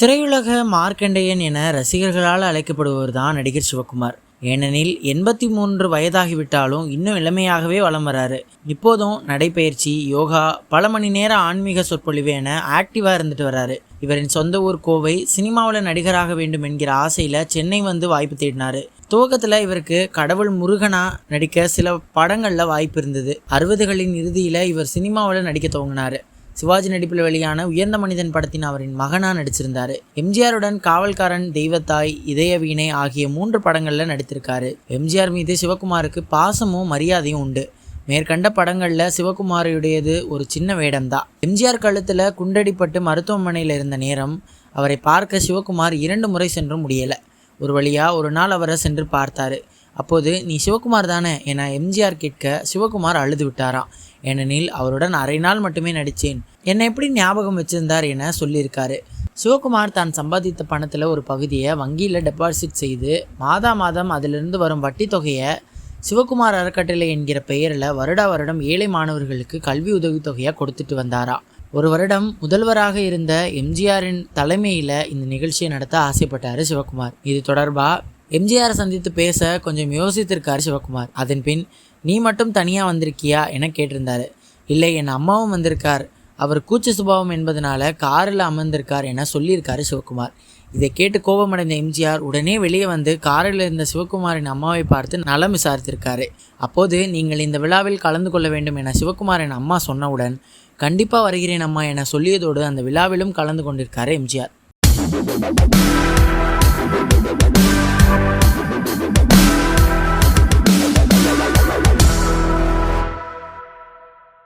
திரையுலக மார்க்கண்டேயன் என ரசிகர்களால் அழைக்கப்படுபவர் தான் நடிகர் சிவகுமார். ஏனெனில் எண்பத்தி மூன்று வயதாகிவிட்டாலும் இன்னும் இளமையாகவே வலம் வராரு. இப்போதும் நடைப்பயிற்சி யோகா பல மணி நேர ஆன்மீக சொற்பொழிவு என ஆக்டிவாக இருந்துட்டு வராரு. இவரின் சொந்த ஊர் கோவை சினிமாவில் நடிகராக வேண்டும் என்கிற ஆசையில் சென்னை வந்து வாய்ப்பு தேடினாரு. துவக்கத்தில் இவருக்கு கடவுள் முருகனா நடிக்க சில படங்களில் வாய்ப்பு இருந்தது. அறுபதுகளின் இறுதியில் இவர் சினிமாவில் நடிக்க துவங்கினாரு. சிவாஜி நடிப்பில் வெளியான உயர்ந்த மனிதன் படத்தின் அவரின் மகனா நடிச்சிருந்தார். எம்ஜிஆருடன் காவல்காரன் தெய்வத்தாய் இதய வீணை ஆகிய மூன்று படங்களில் நடித்திருக்காரு. எம்ஜிஆர் மீது சிவகுமாருக்கு பாசமும் மரியாதையும் உண்டு. மேற்கண்ட படங்களில் சிவகுமாருடையது ஒரு சின்ன வேடம்தான் எம்ஜிஆர் கழுத்தில் குண்டடிப்பட்டு மருத்துவமனையில் இருந்த நேரம் அவரை பார்க்க சிவகுமார் இரண்டு முறை சென்றும் முடியலை. ஒரு வழியாக ஒரு நாள் அவரை சென்று பார்த்தாரு. அப்போது நீ சிவகுமார் தானே? என எம்ஜிஆர் கேட்க சிவகுமார் அழுது விட்டாராம் ஏனெனில் அவருடன் அரை நாள் மட்டுமே நடித்தேன். என்னை எப்படி ஞாபகம் வச்சிருந்தார்? என சொல்லியிருக்காரு. சிவகுமார் தான் சம்பாதித்த பணத்தில் ஒரு பகுதியை வங்கியில் டெபாசிட் செய்து மாதா மாதம் அதிலிருந்து வரும் வட்டி தொகையை சிவகுமார் அறக்கட்டளை என்கிற பெயரில் வருடா வருடம் ஏழை மாணவர்களுக்கு கல்வி உதவித்தொகையாக கொடுத்துட்டு வந்தாரா? ஒரு வருடம் முதல்வராக இருந்த எம்ஜிஆரின் தலைமையில் இந்த நிகழ்ச்சியை நடத்த ஆசைப்பட்டார் சிவகுமார். இது தொடர்பாக எம்ஜிஆரை சந்தித்து பேச கொஞ்சம் யோசித்திருக்கார் சிவகுமார். அதன் பின் நீ மட்டும் தனியாக வந்திருக்கியா? என கேட்டிருந்தார். இல்லை என் அம்மாவும் வந்திருக்கார். அவர் கூச்ச சுபாவம் என்பதனால காரில் அமர்ந்திருக்கார் என சொல்லியிருக்காரு சிவகுமார். இதை கேட்டு கோபமடைந்த எம்ஜிஆர் உடனே வெளியே வந்து காரில் இருந்த சிவகுமாரின் அம்மாவை பார்த்து நலம் விசாரித்திருக்காரு. அப்போது நீங்கள் இந்த விழாவில் கலந்து கொள்ள வேண்டும் என சிவகுமாரின் அம்மா சொன்னவுடன் கண்டிப்பாக வருகிறேன் அம்மா என சொல்லியதோடு அந்த விழாவிலும் கலந்து கொண்டிருக்காரு எம்ஜிஆர்.